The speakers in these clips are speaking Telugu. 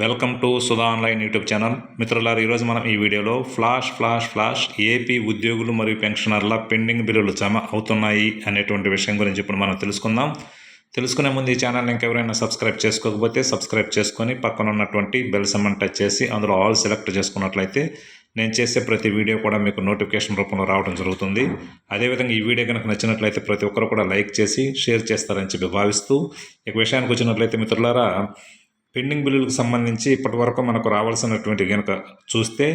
Welcome to Sudha online YouTube channel. మిత్రులారు ఈరోజు మనం ఈ వీడియోలో ఫ్లాష్ ఫ్లాష్ ఫ్లాష్ ఏపీ ఉద్యోగులు మరియు పెన్షనర్ల పెండింగ్ బిల్లులు జమ అవుతున్నాయి అనేటువంటి విషయం గురించి ఇప్పుడు మనం తెలుసుకుందాం. తెలుసుకునే ముందు ఈ ఛానల్ ఇంకెవరైనా సబ్స్క్రైబ్ చేసుకోకపోతే సబ్స్క్రైబ్ చేసుకొని పక్కన ఉన్నటువంటి బెల్ సమ్మన్ టచ్ చేసి అందులో ఆల్ సెలెక్ట్ చేసుకున్నట్లయితే నేను చేసే ప్రతి వీడియో కూడా మీకు నోటిఫికేషన్ రూపంలో రావడం జరుగుతుంది. అదేవిధంగా ఈ వీడియో కనుక నచ్చినట్లయితే ప్రతి ఒక్కరు కూడా లైక్ చేసి షేర్ చేస్తారని చెప్పి భావిస్తూ ఇక విషయానికి వచ్చినట్లయితే మిత్రులారా పెండింగ్ బిల్లులకు సంబంధించి ఇప్పటి వరకు మనకు రావాల్సినటువంటి కనుక చూస్తే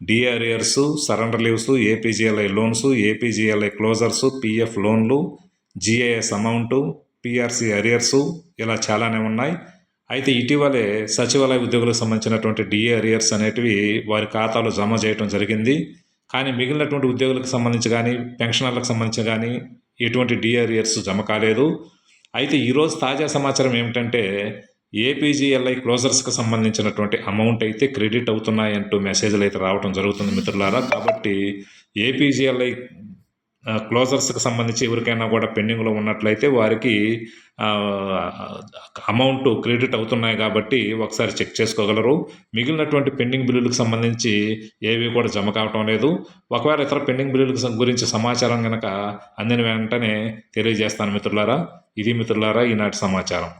DRs surrender leaves APGLI loans APGLI closures PF లోన్లు జిఐఎస్ అమౌంటు పిఆర్సీ అరియర్సు ఇలా చాలానే ఉన్నాయి. అయితే ఇటీవలే సచివాలయ ఉద్యోగులకు సంబంధించినటువంటి డిఏ అరియర్స్ అనేటివి వారి ఖాతాలో జమ చేయడం జరిగింది. కానీ మిగిలినటువంటి ఉద్యోగులకు సంబంధించి కానీ పెన్షనర్లకు సంబంధించి కానీ ఎటువంటి డిఏ అరియర్స్ జమ కాలేదు. అయితే ఈరోజు తాజా సమాచారం ఏమిటంటే ఏపీజీఎల్ఐ క్లోజర్స్కి సంబంధించినటువంటి అమౌంట్ అయితే క్రెడిట్ అవుతున్నాయంటూ మెసేజ్లు అయితే రావడం జరుగుతుంది మిత్రులారా. కాబట్టి ఏపీజీఎల్ఐ క్లోజర్స్కి సంబంధించి ఎవరికైనా కూడా పెండింగ్లో ఉన్నట్లయితే వారికి అమౌంట్ క్రెడిట్ అవుతున్నాయి కాబట్టి ఒకసారి చెక్ చేసుకోగలరు. మిగిలినటువంటి పెండింగ్ బిల్లులకు సంబంధించి ఏవి కూడా జమ కావటం లేదు. ఒకవేళ ఇతర పెండింగ్ బిల్లులకు గురించి సమాచారం కనుక అందిన వెంటనే తెలియజేస్తాను మిత్రులారా. ఇది మిత్రులారా ఈనాటి సమాచారం.